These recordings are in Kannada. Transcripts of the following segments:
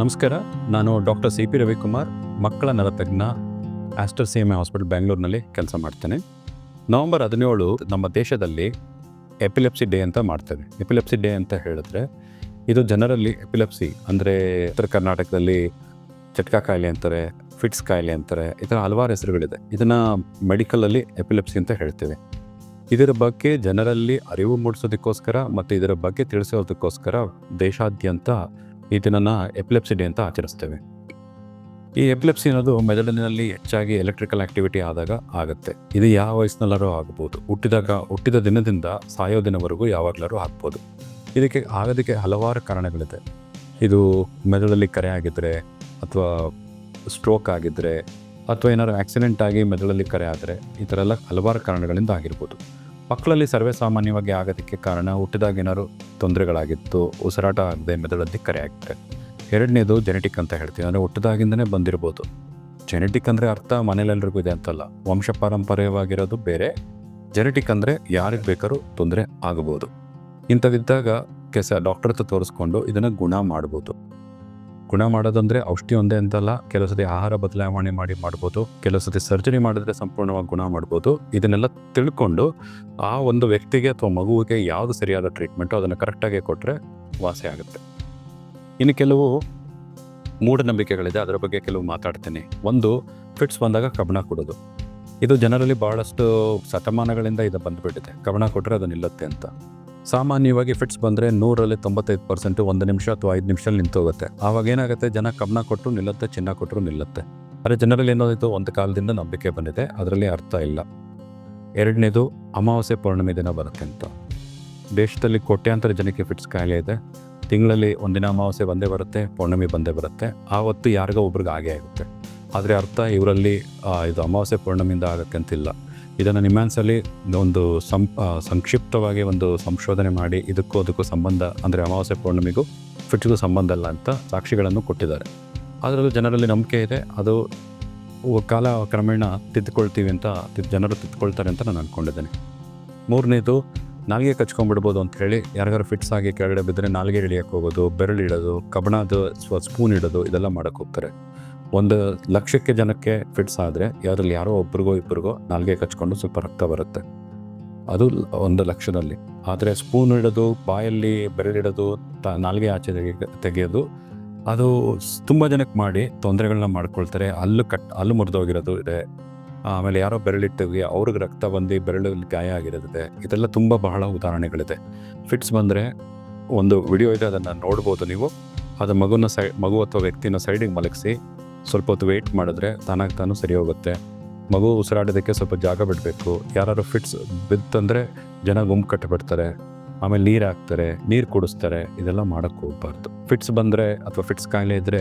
ನಮಸ್ಕಾರ, ನಾನು ಡಾಕ್ಟರ್ ಸಿ ಪಿ ರವಿಕುಮಾರ್, ಮಕ್ಕಳ ನರತಜ್ಞ Aster C M A hospital ಬೆಂಗಳೂರಿನಲ್ಲಿ ಕೆಲಸ ಮಾಡ್ತೇನೆ. ನವೆಂಬರ್ ಹದಿನೇಳು ನಮ್ಮ ದೇಶದಲ್ಲಿ ಎಪಿಲೆಪ್ಸಿ ಡೇ ಅಂತ ಮಾಡ್ತೇವೆ. ಎಪಿಲೆಪ್ಸಿ ಡೇ ಅಂತ ಹೇಳಿದ್ರೆ, ಇದು ಜನರಲ್ಲಿ ಎಪಿಲೆಪ್ಸಿ ಅಂದರೆ ಉತ್ತರ ಕರ್ನಾಟಕದಲ್ಲಿ ಚಟ್ಕಾ ಕಾಯಿಲೆ ಅಂತಾರೆ, ಫಿಟ್ಸ್ ಕಾಯಿಲೆ ಅಂತಾರೆ, ಈ ಥರ ಹಲವಾರು ಹೆಸರುಗಳಿದೆ. ಇದನ್ನು ಮೆಡಿಕಲಲ್ಲಿ ಎಪಿಲೆಪ್ಸಿ ಅಂತ ಹೇಳ್ತೇವೆ. ಇದರ ಬಗ್ಗೆ ಜನರಲ್ಲಿ ಅರಿವು ಮೂಡಿಸೋದಕ್ಕೋಸ್ಕರ ಮತ್ತು ಇದರ ಬಗ್ಗೆ ತಿಳಿಸೋದಕ್ಕೋಸ್ಕರ ದೇಶಾದ್ಯಂತ ಈ ದಿನನ ಎಪಿಲೆಪ್ಸಿ ಡೇ ಅಂತ ಆಚರಿಸ್ತೇವೆ. ಈ ಎಪಿಲೆಪ್ಸಿ ಅನ್ನೋದು ಮೆದುಳಿನಲ್ಲಿ ಹೆಚ್ಚಾಗಿ ಎಲೆಕ್ಟ್ರಿಕಲ್ ಆಕ್ಟಿವಿಟಿ ಆದಾಗ ಆಗುತ್ತೆ. ಇದು ಯಾವ ವಯಸ್ಸಿನಲ್ಲರೂ ಆಗ್ಬೋದು. ಹುಟ್ಟಿದಾಗ, ಹುಟ್ಟಿದ ದಿನದಿಂದ ಸಾಯೋ ದಿನವರೆಗೂ ಯಾವಾಗಲಾರೂ ಆಗ್ಬೋದು. ಇದಕ್ಕೆ ಆಗೋದಕ್ಕೆ ಹಲವಾರು ಕಾರಣಗಳಿದೆ. ಇದು ಮೆದುಳಲ್ಲಿ ಕರೆ ಆಗಿದ್ದರೆ ಅಥವಾ ಸ್ಟ್ರೋಕ್ ಆಗಿದ್ದರೆ ಅಥವಾ ಏನಾದ್ರು ಆಕ್ಸಿಡೆಂಟ್ ಆಗಿ ಮೆದುಳಲ್ಲಿ ಕರೆ ಆದರೆ ಈ ಥರ ಎಲ್ಲ ಹಲವಾರು ಕಾರಣಗಳಿಂದ ಆಗಿರ್ಬೋದು. ಮಕ್ಕಳಲ್ಲಿ ಸರ್ವೇ ಸಾಮಾನ್ಯವಾಗಿ ಆಗೋದಕ್ಕೆ ಕಾರಣ ಹುಟ್ಟಿದಾಗ ಏನಾದ್ರು ತೊಂದರೆಗಳಾಗಿತ್ತು, ಉಸಿರಾಟ ಆಗದೆ ಮೆದುಳಲ್ಲಿ ಕರೆ ಆಗುತ್ತೆ ಎರಡನೇದು ಜೆನೆಟಿಕ್ ಅಂತ ಹೇಳ್ತೀವಿ, ಅಂದರೆ ಹುಟ್ಟಿದಾಗಿಂದನೇ ಬಂದಿರ್ಬೋದು. ಜೆನೆಟಿಕ್ ಅಂದರೆ ಅರ್ಥ ಮನೇಲೆಲ್ರಿಗೂ ಇದೆ ಅಂತಲ್ಲ ವಂಶ ಪಾರಂಪರ್ಯವಾಗಿರೋದು ಬೇರೆ. ಜೆನೆಟಿಕ್ ಅಂದರೆ ಯಾರಿಗೆ ಬೇಕಾದ್ರೂ ತೊಂದರೆ ಆಗಬಹುದು ಇಂಥವಿದ್ದಾಗ ಕೆಸ ಡಾಕ್ಟರ್ ಹತ್ರ ತೋರಿಸ್ಕೊಂಡು ಇದನ್ನು ಗುಣ ಮಾಡ್ಬೋದು. ಗುಣ ಮಾಡೋದಂದ್ರೆ ಔಷಧಿ ಒಂದೇ ಅಂತಲ್ಲ, ಕೆಲವು ಸತಿ ಆಹಾರ ಬದಲಾವಣೆ ಮಾಡಿ ಮಾಡ್ಬೋದು, ಕೆಲವು ಸತಿ ಸರ್ಜರಿ ಮಾಡಿದ್ರೆ ಸಂಪೂರ್ಣವಾಗಿ ಗುಣ ಮಾಡ್ಬೋದು. ಇದನ್ನೆಲ್ಲ ತಿಳ್ಕೊಂಡು ಆ ಒಂದು ವ್ಯಕ್ತಿಗೆ ಅಥವಾ ಮಗುವಿಗೆ ಯಾವುದು ಸರಿಯಾದ ಟ್ರೀಟ್ಮೆಂಟು ಅದನ್ನು ಕರೆಕ್ಟಾಗಿ ಕೊಟ್ಟರೆ ವಾಸಿ ಆಗುತ್ತೆ. ಇನ್ನು ಕೆಲವು ಮೂಢನಂಬಿಕೆಗಳಿದೆ, ಅದರ ಬಗ್ಗೆ ಕೆಲವು ಮಾತಾಡ್ತೀನಿ. ಒಂದು ಫಿಟ್ಸ್ ಬಂದಾಗ ಕಬಣ ಕೊಡೋದು. ಇದು ಜನರಲ್ಲಿ ಭಾಳಷ್ಟು ಶತಮಾನಗಳಿಂದ ಇದು ಬಂದುಬಿಟ್ಟಿದೆ. ಕಬಣ ಕೊಟ್ಟರೆ ಅದು ನಿಲ್ಲುತ್ತೆ ಅಂತ. ಸಾಮಾನ್ಯವಾಗಿ ಫಿಟ್ಸ್ ಬಂದರೆ ನೂರಲ್ಲಿ ತೊಂಬತ್ತೈದು ಪರ್ಸೆಂಟ್ ಒಂದು ನಿಮಿಷ ಅಥವಾ ಐದು ನಿಮಿಷದಲ್ಲಿ ನಿಂತೋಗುತ್ತೆ. ಆವಾಗ ಏನಾಗುತ್ತೆ? ಜನ ಕಬ್ಬನ ಕೊಟ್ಟರು ನಿಲ್ಲುತ್ತೆ, ಚಿನ್ನ ಕೊಟ್ಟರು ನಿಲ್ಲುತ್ತೆ. ಆದರೆ ಜನರಲ್ಲಿ ಏನಾದಿತ್ತು ಒಂದು ಕಾಲದಿಂದ ನಂಬಿಕೆ ಬಂದಿದೆ. ಅದರಲ್ಲಿ ಅರ್ಥ ಇಲ್ಲ. ಎರಡನೇದು, ಅಮಾವಾಸ್ಯೆ ಪೌರ್ಣಮಿ ದಿನ ಬರುತ್ತೆ ಅಂತ. ದೇಶದಲ್ಲಿ ಕೋಟ್ಯಾಂತರ ಜನಕ್ಕೆ ಫಿಟ್ಸ್ ಕಾಯಿಲೆ ಇದೆ. ತಿಂಗಳಲ್ಲಿ ಒಂದಿನ ಅಮಾವಾಸ್ಯೆ ಬಂದೇ ಬರುತ್ತೆ, ಪೌರ್ಣಮಿ ಬಂದೇ ಬರುತ್ತೆ. ಆವತ್ತು ಯಾರಿಗೋ ಒಬ್ರಿಗೆ ಆಗೇ ಆಗುತ್ತೆ. ಆದರೆ ಅರ್ಥ ಇವರಲ್ಲಿ ಇದು ಅಮಾವಾಸ್ಯೆ ಪೌರ್ಣಮಿಯಿಂದ ಆಗುತ್ತೆ ಅಂತಿಲ್ಲ. ಇದನ್ನು ನಿಮ್ಯಾನ್ಸಲ್ಲಿ ಒಂದು ಸಂ ಸಂಕ್ಷಿಪ್ತವಾಗಿ ಒಂದು ಸಂಶೋಧನೆ ಮಾಡಿ ಇದಕ್ಕೂ ಅದಕ್ಕೂ ಸಂಬಂಧ, ಅಂದರೆ ಅಮಾವಾಸ್ಯೆ ಪೌರ್ಣಮಿಗೂ ಫಿಟ್ಗೂ ಸಂಬಂಧ ಅಲ್ಲ ಅಂತ ಸಾಕ್ಷಿಗಳನ್ನು ಕೊಟ್ಟಿದ್ದಾರೆ. ಅದರಲ್ಲೂ ಜನರಲ್ಲಿ ನಂಬಿಕೆ ಇದೆ. ಅದು ಕಾಲ ಕ್ರಮೇಣ ತಿದ್ದುಕೊಳ್ತೀವಿ ಅಂತ ಜನರು ತಿದ್ದುಕೊಳ್ತಾರೆ ಅಂತ ನಾನು ಅಂದ್ಕೊಂಡಿದ್ದೇನೆ ಮೂರನೇದು, ನಾಲಿಗೆ ಕಚ್ಕೊಂಡ್ಬಿಡ್ಬೋದು ಅಂತ ಹೇಳಿ ಯಾರಿಗಾರು ಫಿಟ್ಸ್ ಆಗಿ ಕೆಳಗಡೆ ಬಿದ್ದರೆ ನಾಲಿಗೆ ಇಳಿಯಕ್ಕೆ ಹೋಗೋದು ಬೆರಳು ಇಡೋದು ಕಬ್ಬಣದ ಸ್ವ ಸ್ಪೂನ್ ಇಡೋದು, ಇದೆಲ್ಲ ಮಾಡೋಕ್ಕೆ ಹೋಗ್ತಾರೆ. ಒಂದು ಲಕ್ಷಕ್ಕೆ ಜನಕ್ಕೆ ಫಿಟ್ಸ್ ಆದರೆ ಯಾರಲ್ಲಿ ಯಾರೋ ಒಬ್ರಿಗೋ ಇಬ್ಬರಿಗೋ ನಾಲ್ಗೆ ಕಚ್ಕೊಂಡು ಸ್ವಲ್ಪ ರಕ್ತ ಬರುತ್ತೆ. ಅದು ಒಂದು ಲಕ್ಷದಲ್ಲಿ. ಆದರೆ ಸ್ಪೂನ್ ಇಡೋದು ಬಾಯಲ್ಲಿ ಬೆರಳಿಡೋದು, ತ ನಾಲ್ಗೆ ಆಚೆ ತೆಗಿ ತೆಗೆಯೋದು, ಅದು ತುಂಬ ಜನಕ್ಕೆ ಮಾಡಿ ತೊಂದರೆಗಳನ್ನ ಮಾಡ್ಕೊಳ್ತಾರೆ. ಹಲ್ಲು ಕಟ್ ಹಲ್ಲು ಮುರಿದೋಗಿರೋದು ಇದೆ. ಆಮೇಲೆ ಯಾರೋ ಬೆರಳಿಟ್ಟಿಗೆ ಅವ್ರಿಗೆ ರಕ್ತ ಬಂದು ಬೆರಳಲ್ಲಿ ಗಾಯ ಆಗಿರೋದಿದೆ. ಇದೆಲ್ಲ ತುಂಬ ಬಹಳ ಉದಾಹರಣೆಗಳಿದೆ. ಫಿಟ್ಸ್ ಬಂದರೆ ಒಂದು ವಿಡಿಯೋ ಇದೆ, ಅದನ್ನು ನೋಡ್ಬೋದು ನೀವು. ಅದು ಮಗುನ ಸೈ ಮಗು ಅಥವಾ ವ್ಯಕ್ತಿನ ಸೈಡಿಗೆ ಮಲಗಿಸಿ. ಸ್ವಲ್ಪ ಹೊತ್ತು ವೆಯ್ಟ್ ಮಾಡಿದ್ರೆ ತಾನಾಗಿ ತಾನು ಸರಿ ಹೋಗುತ್ತೆ. ಮಗು ಉಸಿರಾಡೋದಕ್ಕೆ ಸ್ವಲ್ಪ ಜಾಗ ಬಿಡಬೇಕು. ಯಾರು ಫಿಟ್ಸ್ ಬಿತ್ತಂದರೆ ಜನ ಗುಂಪು ಕಟ್ಟಿಬಿಡ್ತಾರೆ. ಆಮೇಲೆ ನೀರು ಹಾಕ್ತಾರೆ, ನೀರು ಕುಡಿಸ್ತಾರೆ, ಇದೆಲ್ಲ ಮಾಡೋಕ್ಕೆ ಹೋಗ್ಬಾರ್ದು. ಫಿಟ್ಸ್ ಬಂದರೆ ಅಥವಾ ಫಿಟ್ಸ್ ಕಾಯಿಲೆ ಇದ್ದರೆ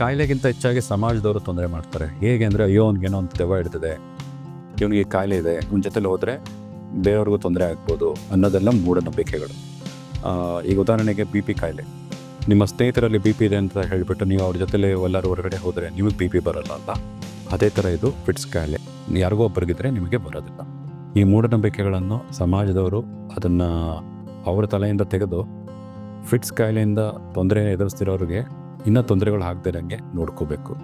ಕಾಯಿಲೆಗಿಂತ ಹೆಚ್ಚಾಗಿ ಸಮಾಜದವರು ತೊಂದರೆ ಮಾಡ್ತಾರೆ. ಹೇಗೆ ಅಂದರೆ, ಅಯ್ಯೋ ಅವ್ನಿಗೇನೋ ಒಂದು ದೆವ್ವ ಹಿಡ್ದಿದೆ. ಇವನಿಗೆ ಕಾಯಿಲೆ ಇದೆ. ಇವನ ಜೊತೆಲಿ ಹೋದರೆ ಬೇರೆಯವ್ರಿಗೂ ತೊಂದರೆ ಆಗ್ಬೋದು ಅನ್ನೋದೆಲ್ಲ ಮೂಢನಂಬಿಕೆಗಳು. ಈಗ ಉದಾಹರಣೆಗೆ ಬಿ ಪಿ ಕಾಯಿಲೆ. ನಿಮ್ಮ ಸ್ನೇಹಿತರಲ್ಲಿ ಬಿ ಪಿ ಇದೆ ಅಂತ ಹೇಳಿಬಿಟ್ಟು ನೀವು ಅವ್ರ ಜೊತೆಲೇ ಎಲ್ಲರೂ ಹೊರಗಡೆ ಹೋದರೆ ನಿಮಗೆ ಬಿ ಪಿ ಬರಲ್ಲ ಅಲ್ಲ ಅದೇ ಥರ ಇದು ಫಿಟ್ಸ್ ಕಾಯಿಲೆ. ಯಾರಿಗೋ ಒಬ್ಬರಿಗಿದ್ರೆ ನಿಮಗೆ ಬರೋದಿಲ್ಲ. ಈ ಮೂಢನಂಬಿಕೆಗಳನ್ನು ಸಮಾಜದವರು ಅದನ್ನು ಅವರ ತಲೆಯಿಂದ ತೆಗೆದು ಫಿಟ್ಸ್ ಕಾಯಿಲೆಯಿಂದ ತೊಂದರೆ ಎದುರಿಸ್ತಿರೋರಿಗೆ ಇನ್ನೂ ತೊಂದರೆಗಳು ಆಗದಿರಂಗೆ ನೋಡ್ಕೋಬೇಕು.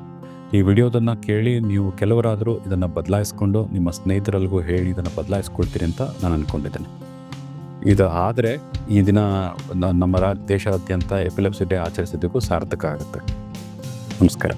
ಈ ವಿಡಿಯೋದನ್ನು ಕೇಳಿ ನೀವು ಕೆಲವರಾದರೂ ಇದನ್ನು ಬದಲಾಯಿಸ್ಕೊಂಡು ನಿಮ್ಮ ಸ್ನೇಹಿತರಲ್ಲಿಗೂ ಹೇಳಿ ಇದನ್ನು ಬದಲಾಯಿಸ್ಕೊಳ್ತೀರಿ ಅಂತ ನಾನು ಅಂದ್ಕೊಂಡಿದ್ದೇನೆ ಇದು ಆದರೆ ಈ ದಿನ ನಮ್ಮ ದೇಶಾದ್ಯಂತ ಎಪಿಲೆಪ್ಸಿ ಡೇ ಆಚರಿಸಿದ್ದಕ್ಕೂ ಸಾರ್ಥಕ ಆಗುತ್ತೆ. ನಮಸ್ಕಾರ.